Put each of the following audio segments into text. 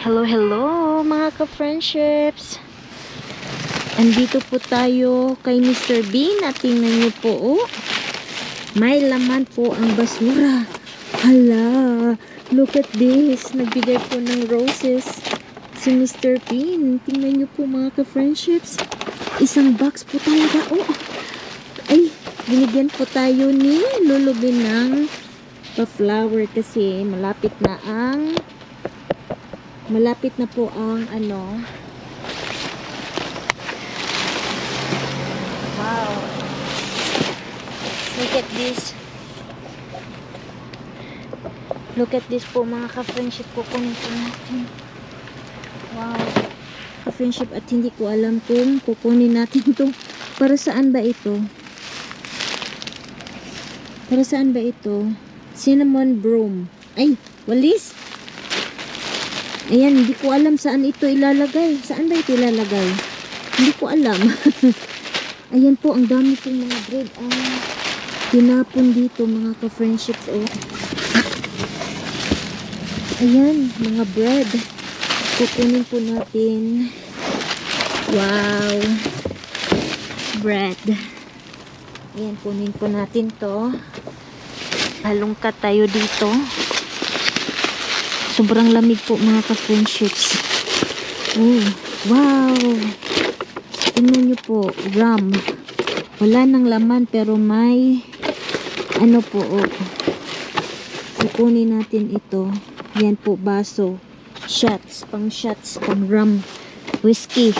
Hello, hello mga ka-friendships. Andito po tayo kay Mr. Bean at tingnan niyo po, oh. May laman po ang basura. Hala, look at this. Nagbigay po ng roses si Mr. Bean. Tingnan niyo po mga ka-friendships. Isang box po talaga. Oh, ay, binigyan po tayo ni Lulubin ng pa-flower kasi malapit na ang malapit na po ang ano. Wow. Look at this. Look at this po mga ka-friendship kukunin po natin. Wow. Ka-friendship at hindi ko alam kung kukunin natin to. Para saan ba ito? Para saan ba ito? Cinnamon broom ay walis Ayan, hindi ko alam saan ito ilalagay. Saan ba ito ilalagay? Hindi ko alam. Ayan po, ang dami pong mga bread ang tinapon dito, mga ka-friendships. Oh. Ayan, mga bread. Kukunin po natin. Wow. Bread. Ayan, kunin po natin to. Halungkat tayo dito. Sobrang lamig po mga ka-friendships. Oh, wow! Tingnan nyo po, rum. Wala nang laman pero may ano po, oh. Kukunin natin ito. Yan po, baso. Shots, pang shots, pang rum. Whiskey.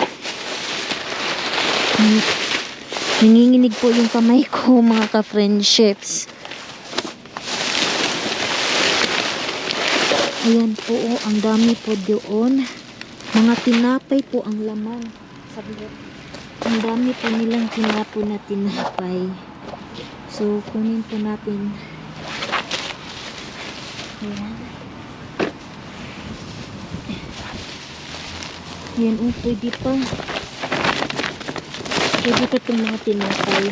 Hmm. Nanginginig po yung kamay ko mga ka-friendships. Ayan po, oh, ang dami po doon. Mga tinapay po ang laman. Sabi ko, ang dami po nilang tinapo na tinapay. So, kunin po natin. Ayan. Ayan, oh, pwede pa. Pwede pa itong mga tinapay.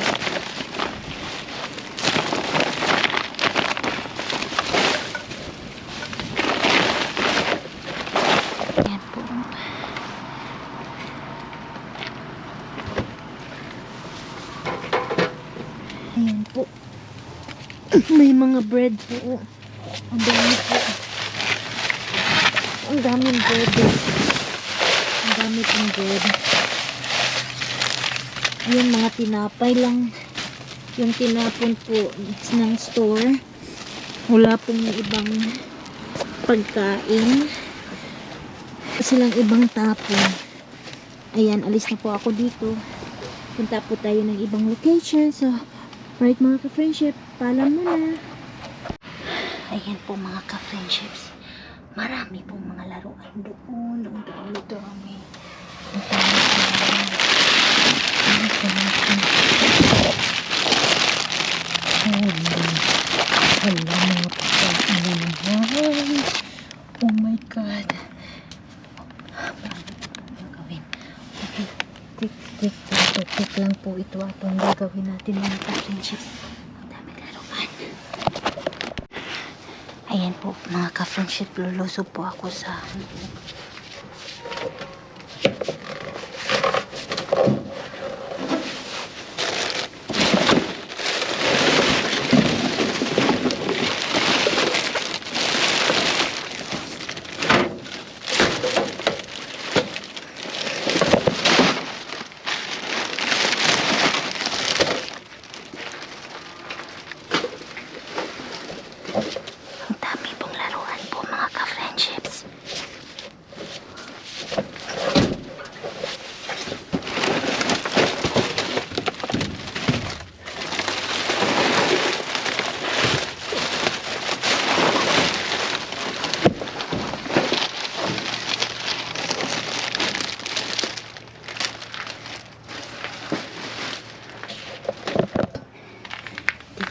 Ayan po. Ayan po. May mga bread po. Ang dami po. Ang daming bread. Ang dami pong bread. Ayan mga tinapay lang. Yung tinapon po ng store. Wala pong ibang pagkain silang ibang tapon. Ayan, alis na po ako dito. Punta po tayo ng ibang location. So, right mga ka-friendship, paalam muna. Ayan po mga ka-friendships. Marami pong mga laruan doon. Ang dami, dami. Hala, mga pagkain na naman. Oh my God. gagawin. Okay. Tik, tik, tik, tik, tik lang po ito at ang gagawin natin mga ka-friendships. Ang dami laruan. Ayan po mga ka-friendship, luluso po ako sa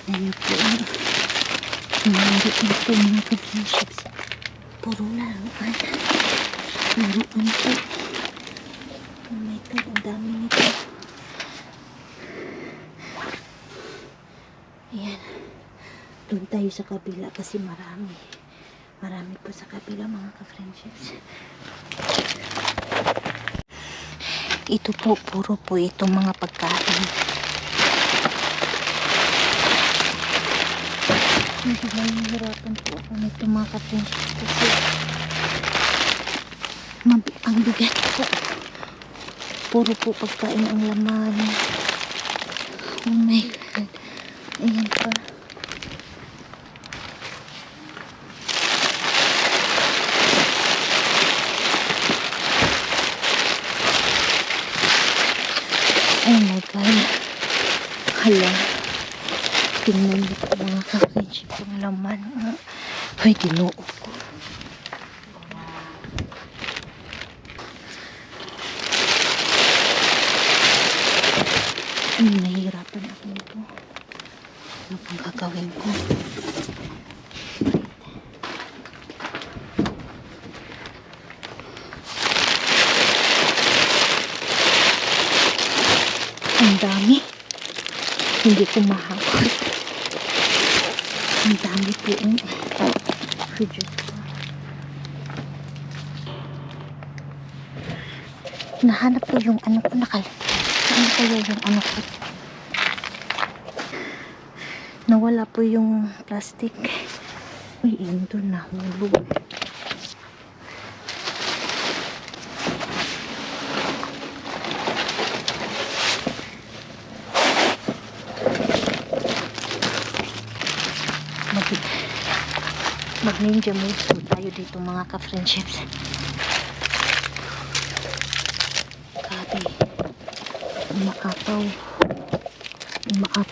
Niyo po. Nangyari ito mga ka-friendships. Puro laruan. Laruan po. Oh my God, ang dami nito. Ayan. Doon tayo sa kabila kasi marami. Marami po sa kabila mga ka-friendships. Ito po, puro po itong mga pagkain. Medyo mahihirapan po ako nito mga ka-friendships kasi ang bigat po. Puro po pagkain ang laman. Oh my God. Ayan pa. Oh my God. Hala. Tingnan niyo laman. Ay, ginoo ko. Ay, nahihirapan ako nito. Ano pang gagawin ko? Ang dami. Hindi ko mahakot. Ang dami po. Oh. Ko. Nahanap ko yung ano ko nakal. Ano kaya yung ano ko? Nawala po yung plastic. Uy, yun doon nahulog. Mag ninja moves po tayo dito mga ka-friendships grabe umaapaw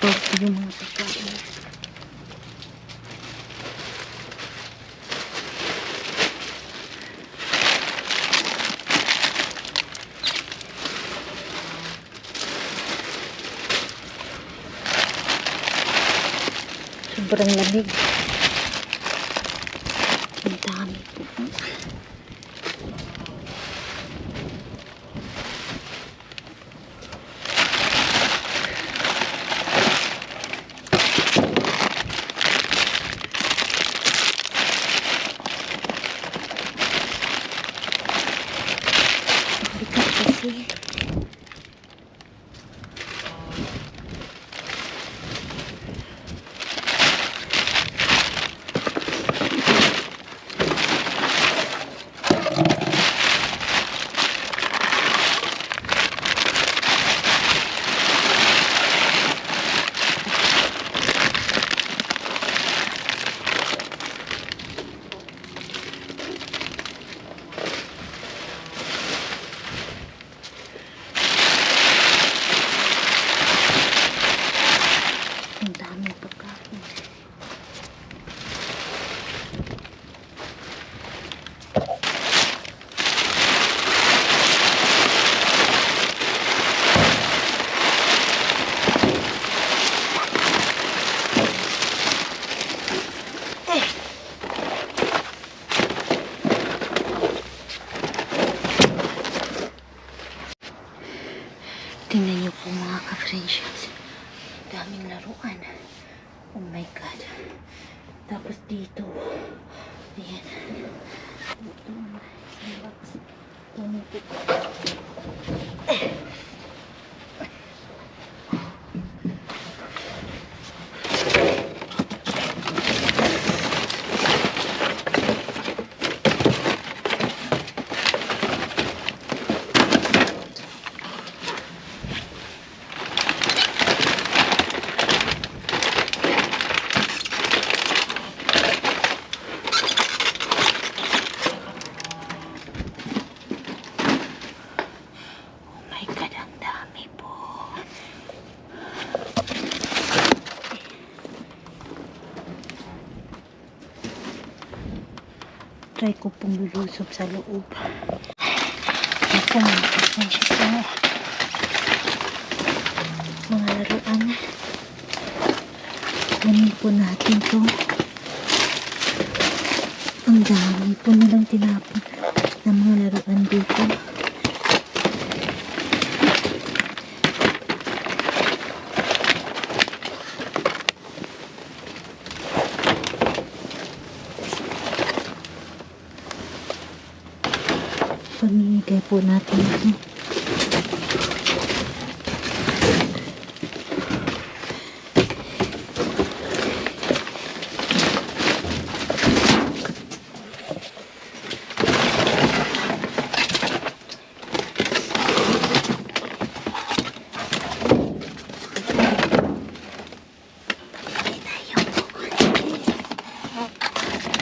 po yung mga pagkain sobrang lamig Try ko pong lulusob sa loob. Ito mga pasensya po. Mga laruan. Kunin po natin to. Ang dami po nilang tinapon ng mga laruan dito. Po natin ito.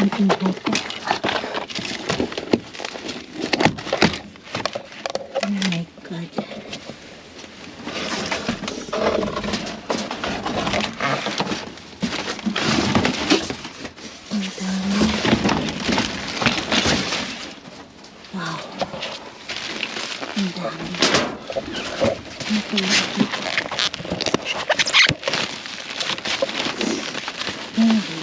Ang tingko Mm.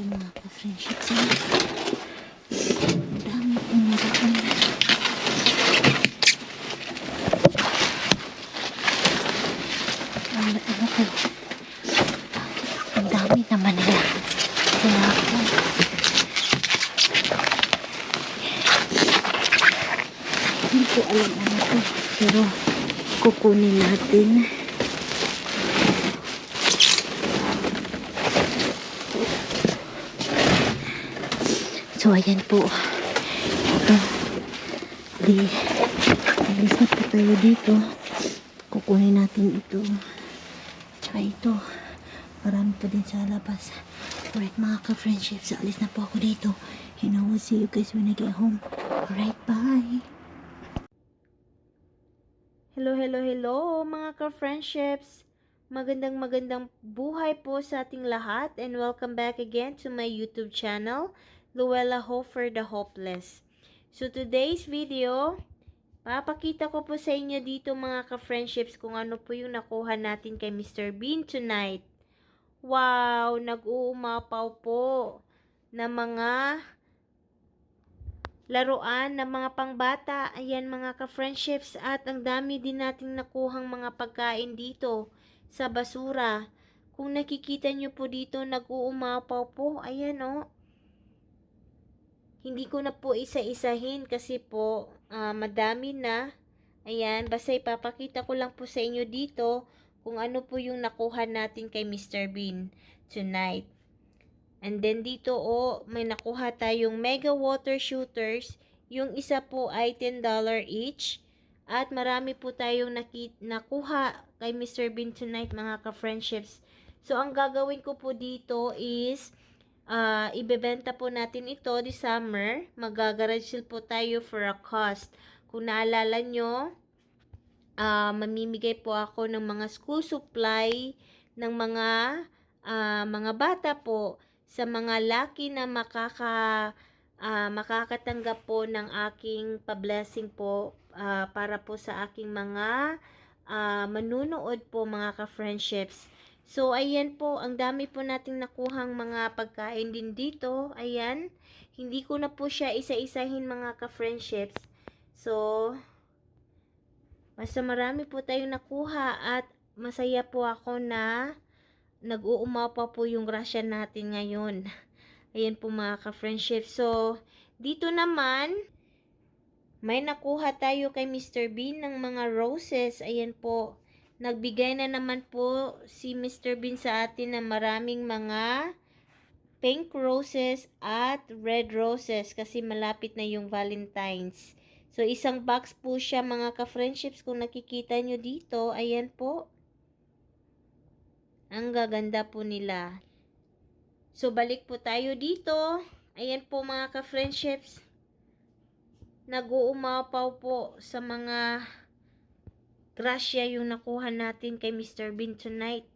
Po mga ka-friendships. Ang dami po naroon. Ang ano ko. Ang dami naman nila. Tinapon. Hindi ko alam ano to. Pero kukunin natin. So, ayan po. Ito. Di, alis na po tayo dito. Kukunin natin ito. Tsaka ito. Marami po din sa labas. Alright, mga ka-friendships. Alis na po ako dito. And I will see you guys when I get home. Alright, bye. Hello, hello, hello mga ka-friendships. Magandang magandang buhay po sa ating lahat and welcome back again to my YouTube channel, Luella Hope for the Hopeless. So today's video, papakita ko po sa inyo dito mga ka-friendships kung ano po yung nakuha natin kay Mr. Bean tonight. Wow, nag-uumapaw po na mga laruan ng mga pangbata. Ayan mga ka-friendships at ang dami din nating nakuhang mga pagkain dito sa basura. Kung nakikita nyo po dito, nag-uumapaw po. Ayan o. Hindi ko na po isa-isahin kasi po ah, madami na. Ayan, basta ipapakita ko lang po sa inyo dito kung ano po yung nakuha natin kay Mr. Bean tonight. And then dito oh, may nakuha tayong mega water shooters. Yung isa po ay $10 each. At marami po tayong nakuha kay Mr. Bean tonight mga ka-friendships. So ang gagawin ko po dito is ah ibebenta po natin ito this summer. Magagarage sale po tayo for a cost. Kung naalala nyo, ah mamimigay po ako ng mga school supply ng mga ah, mga bata po sa mga lucky na makaka ah, makakatanggap po ng aking pa-blessing po ah, para po sa aking mga ah, manunood po mga ka-friendships. So, ayan po, ang dami po nating nakuhang mga pagkain din dito. Ayan, hindi ko na po siya isa-isahin mga ka-friendships. So, basta marami po tayong nakuha at masaya po ako na nag-uumapa po yung grasya natin ngayon. Ayan po mga ka-friendship. So, dito naman, may nakuha tayo kay Mr. Bean ng mga roses. Ayan po. Nagbigay na naman po si Mr. Bean sa atin ng maraming mga pink roses at red roses kasi malapit na yung Valentine's. So, isang box po siya mga ka-friendships. Kung nakikita nyo dito, ayan po. Ang gaganda po nila. So, balik po tayo dito. Ayan po mga ka-friendships. Nag-uumapaw po sa mga grasya yung nakuha natin kay Mr. Bean tonight.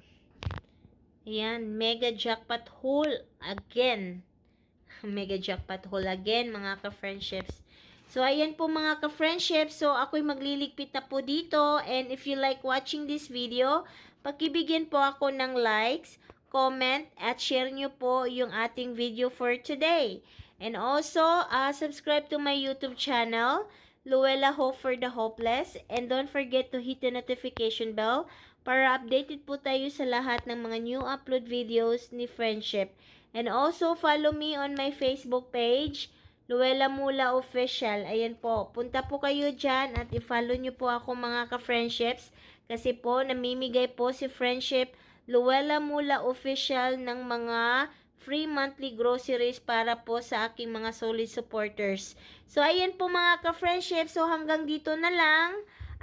Ayan, mega jackpot haul again. Mega jackpot haul again mga ka-friendships. So, ayan po mga ka-friendships. So, ako'y magliligpit na po dito. And if you like watching this video, pakibigyan po ako ng likes, comment, at share nyo po yung ating video for today. And also, uh, subscribe to my YouTube channel, Luella Hope for the Hopeless. And don't forget to hit the notification bell para updated po tayo sa lahat ng mga new upload videos ni Friendship. And also, follow me on my Facebook page, Luella Mula Official. Ayan po, punta po kayo dyan at i-follow nyo po ako mga ka-friendships. Kasi po, namimigay po si Friendship Luella Mula Official ng mga free monthly groceries para po sa aking mga solid supporters. So, ayan po mga ka-friendship. So, hanggang dito na lang.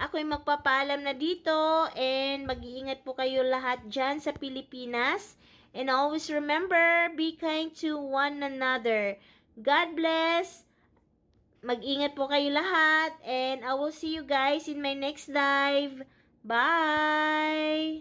Ako'y magpapaalam na dito and mag-iingat po kayo lahat dyan sa Pilipinas. And always remember, be kind to one another. God bless. Mag-ingat po kayo lahat and I will see you guys in my next live. Bye!